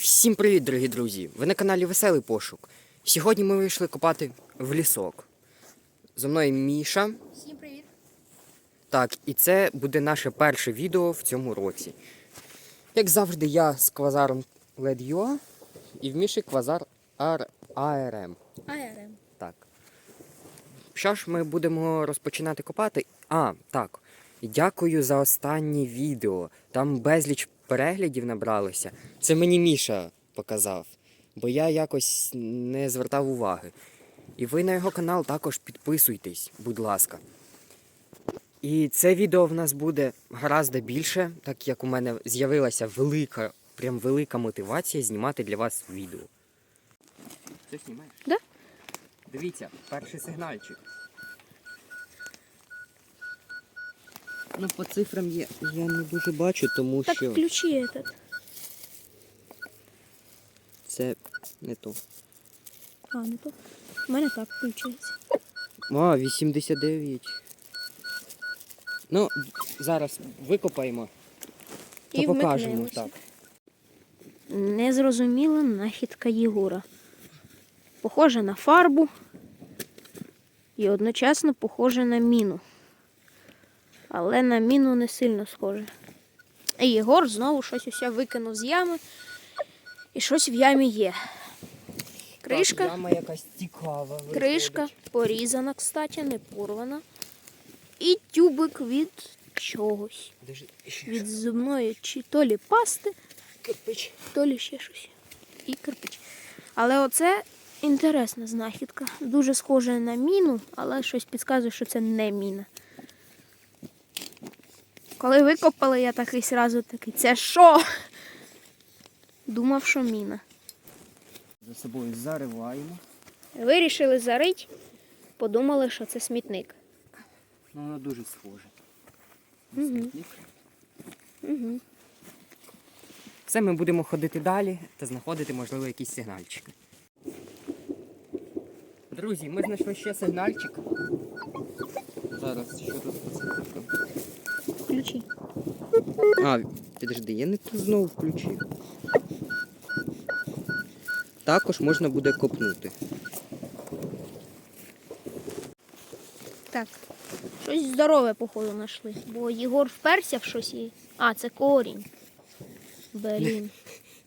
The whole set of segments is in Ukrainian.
Всім привіт, дорогі друзі! Ви на каналі Веселий Пошук. Сьогодні ми вийшли копати в лісок. Зі мною Міша. Всім привіт. Так, і це буде наше перше відео в цьому році. Як завжди, я з квазаром LED.ua і в Міші квазар ARM. АРМ. Так. Що ж, ми будемо розпочинати копати. А, так. Дякую за останнє відео. Там безліч переглядів набралося. Це мені Міша показав, бо я якось не звертав уваги. І ви на його канал також підписуйтесь, будь ласка. І це відео в нас буде гораздо більше, так як у мене з'явилася велика, прям велика мотивація знімати для вас відео. Ти знімаєш? Да. Дивіться, перший сигнальчик. Ну, по цифрам я, я не дуже бачу, тому Так що включи этот. це не то. А, не то. У мене так включається. А, 89. Ну, зараз викопаємо. І покажемо, так. Незрозуміла нахідка Єгора. Похоже на фарбу і одночасно похоже на міну. Але на міну не сильно схоже. І Єгор знову щось усе викинув з ями. І щось в ямі є. Кришка. Так, яма якась цікава. Кришка порізана, кстати, не порвана. І тюбик від чогось. Від зубної чи то лі пасти, Кирпич. то лі ще щось. І кирпич. Але оце інтересна знахідка. Дуже схоже на міну, але щось підказує, що це не міна. Коли викопали, я такий сразу такий, це що? Думав, що міна. За собою зариваємо. Вирішили зарить, подумали, що це смітник. Ну, воно дуже схоже. на Мгм. смітник. Угу. Все, ми будемо ходити далі та знаходити, можливо, якісь сигнальчики. Друзі, ми знайшли ще сигнальчик. Зараз, що тут по цифрам? Включи. А, підожди, я не ту знову включив. Також можна буде копнути. Так. Щось здорове, походу, знайшли. Бо Єгор вперся в щось і. А, це корінь. Блін.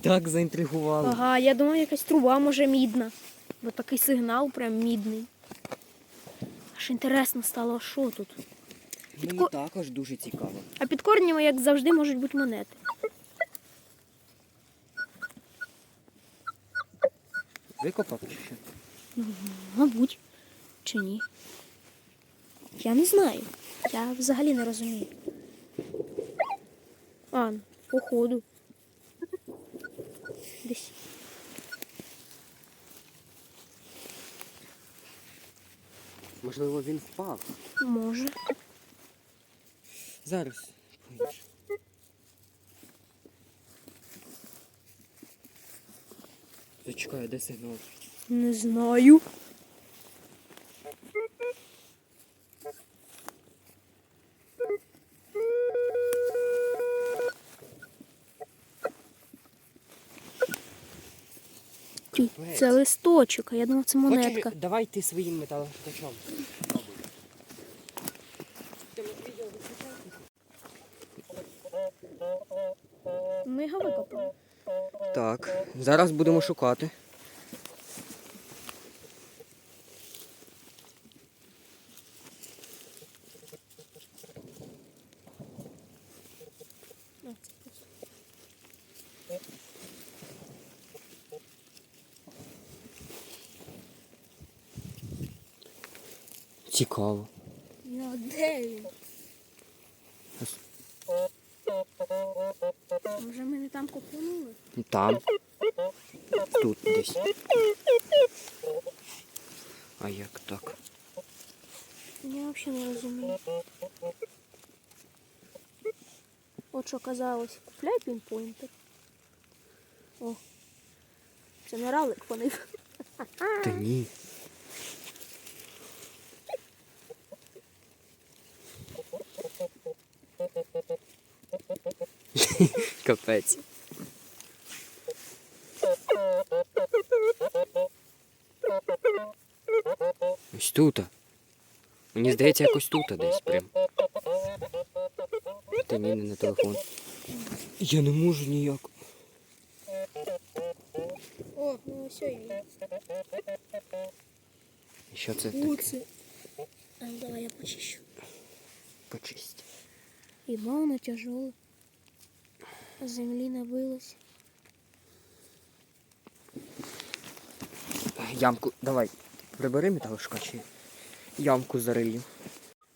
Так заінтригувало. Ага, я думаю, якась труба може мідна. Бо такий сигнал прям мідний. Аж інтересно стало, що тут. Мені ко- також дуже цікаво. А під корнями, як завжди, можуть бути монети. Викопав чи що? Мабуть. Чи ні? Я не знаю. Я взагалі не розумію. А, походу. Десь. Можливо, він впав. Може. Зараз. поїж. Зачекай, де сигнал? Не знаю. Це листочок, а я думав, це монетка. Хочеш, давай ти своїм металошукачом. Пробуй. Ми його викопали. Так, зараз будемо шукати. Цікаво. Ну, де він? Може ми не там копнули? Там. Тут десь. А як так? Я взагалі не розумію. От що казалось, купляй пінпойнтер. О, це не равлик понив. Та ні. Капець. Ось тут. Мені здається, якось тут десь прям. Та міни на телефон. Я не можу ніяк. О, ну все він. Що це таке? Оце. А ну давай я почищу. Почисть. І вона тяжела. А землі набилась. Ямку, давай, Прибери металошкачі. Ямку зарию.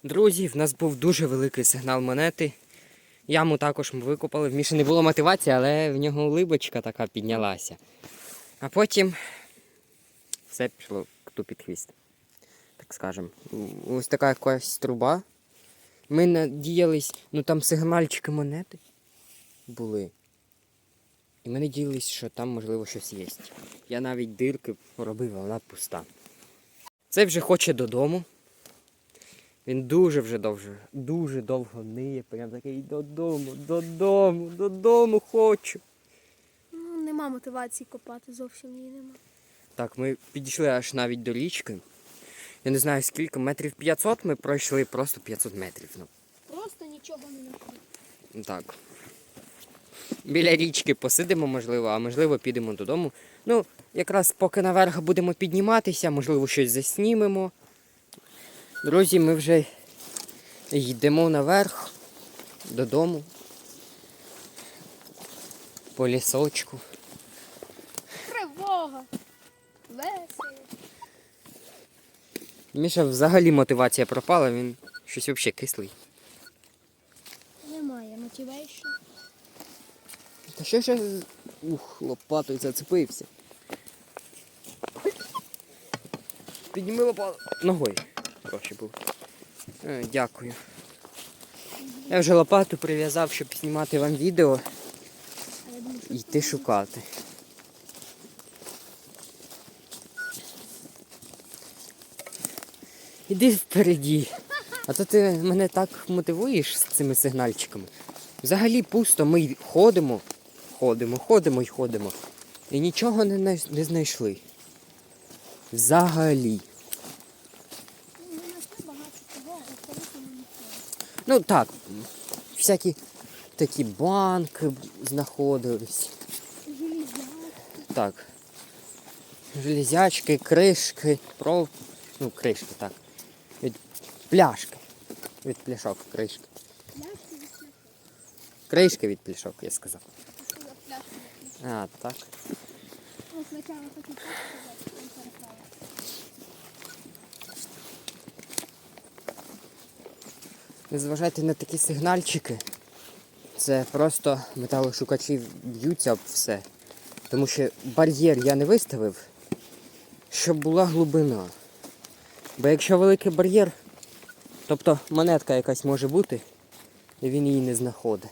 Друзі, в нас був дуже великий сигнал монети. Яму також ми викопали. В Міші не було мотивації, але в нього улибочка така піднялася. А потім все пішло кту під хвіст. Так скажем. Ось така якась труба. Ми надіялись, ну там сигнальчики монети були. І ми надіялись, що там можливо щось є. Я навіть дирки поробив, а вона пуста. Цей вже хоче додому. Він дуже вже довго, дуже довго ниє, прям такий додому, додому, додому хочу. Ну, нема мотивації копати, зовсім її нема. Так, ми підійшли аж навіть до річки. Я не знаю скільки, метрів 500 ми пройшли, просто 500 метрів. Ну, Просто нічого не знайшли. так. Біля річки посидимо, можливо, а можливо підемо додому. Ну, якраз поки наверх будемо підніматися, можливо, щось заснімемо. Друзі, ми вже йдемо наверх додому. По лісочку. Тривога! Весело. Міша взагалі мотивація пропала, він щось взагалі кислий. Немає мотивейшн. Та ще. з- Ух, лопатою зацепився. Підніми лопату. Ногою. Гроші був. Е, дякую. Я вже лопату прив'язав, щоб знімати вам відео йти шукати. Іди впереді. А то ти мене так мотивуєш з цими сигнальчиками. Взагалі пусто, ми ходимо, ходимо, ходимо і ходимо. І нічого не, не знайшли. Взагалі. Ну, так, всякі такі банки знаходились. Железяк. Так. Железячки, кришки, про... Ну, кришки, так. Від пляшки. Від пляшок, кришки. Пляшки від пляшки. Кришки від пляшок, я сказав. А що за пляшки? А, так. Ну. Не зважайте на такі сигнальчики. Це просто металошукачі б'ються об все. Тому що бар'єр я не виставив, щоб була глибина. Бо якщо великий бар'єр, тобто монетка якась може бути, і він її не знаходить.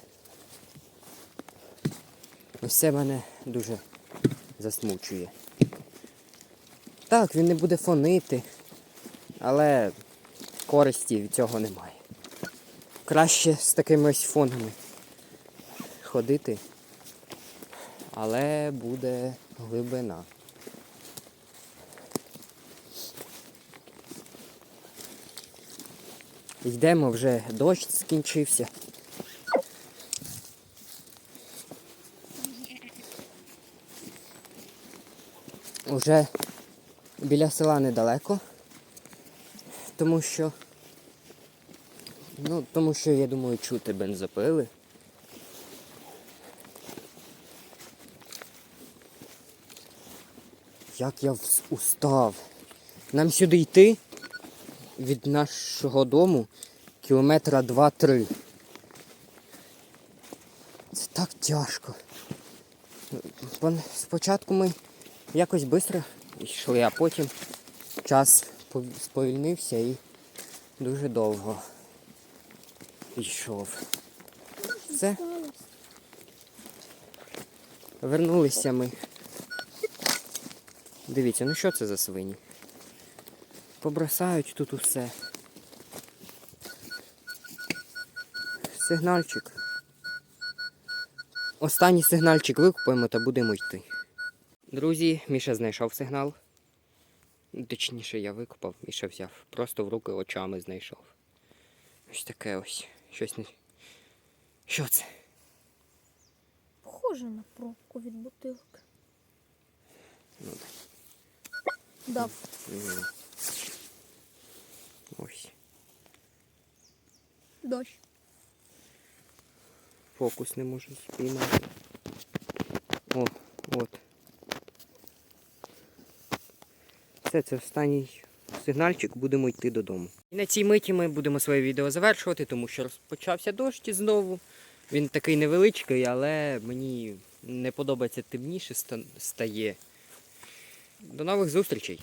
Ось це мене дуже засмучує. Так, він не буде фонити, але користі від цього немає. Краще з такими ось фонами ходити, але буде глибина. Йдемо вже дощ скінчився. Уже біля села недалеко, тому що Ну, тому що, я думаю, чути бензопили. Як я устав. Нам сюди йти від нашого дому кілометра 2-3. Це так тяжко. Спочатку ми якось швидко йшли, а потім час сповільнився і дуже довго йшов. Все, вернулися ми. Дивіться, ну що це за свині? Побросають тут усе. Сигнальчик. Останній сигнальчик викупаємо та будемо йти. Друзі, Міша знайшов сигнал. Точніше, я викопав ще взяв. Просто в руки очами знайшов. Ось таке ось. Щось не. Що це? Похоже на пробку від бутилки. Ну, Дав. Мгм. Ось. Дощ. Фокус не можу спіймати. О, от. Все, це останній сигнальчик, будемо йти додому. І на цій миті ми будемо своє відео завершувати, тому що розпочався дощ і знову. Він такий невеличкий, але мені не подобається темніше стає. До нових зустрічей!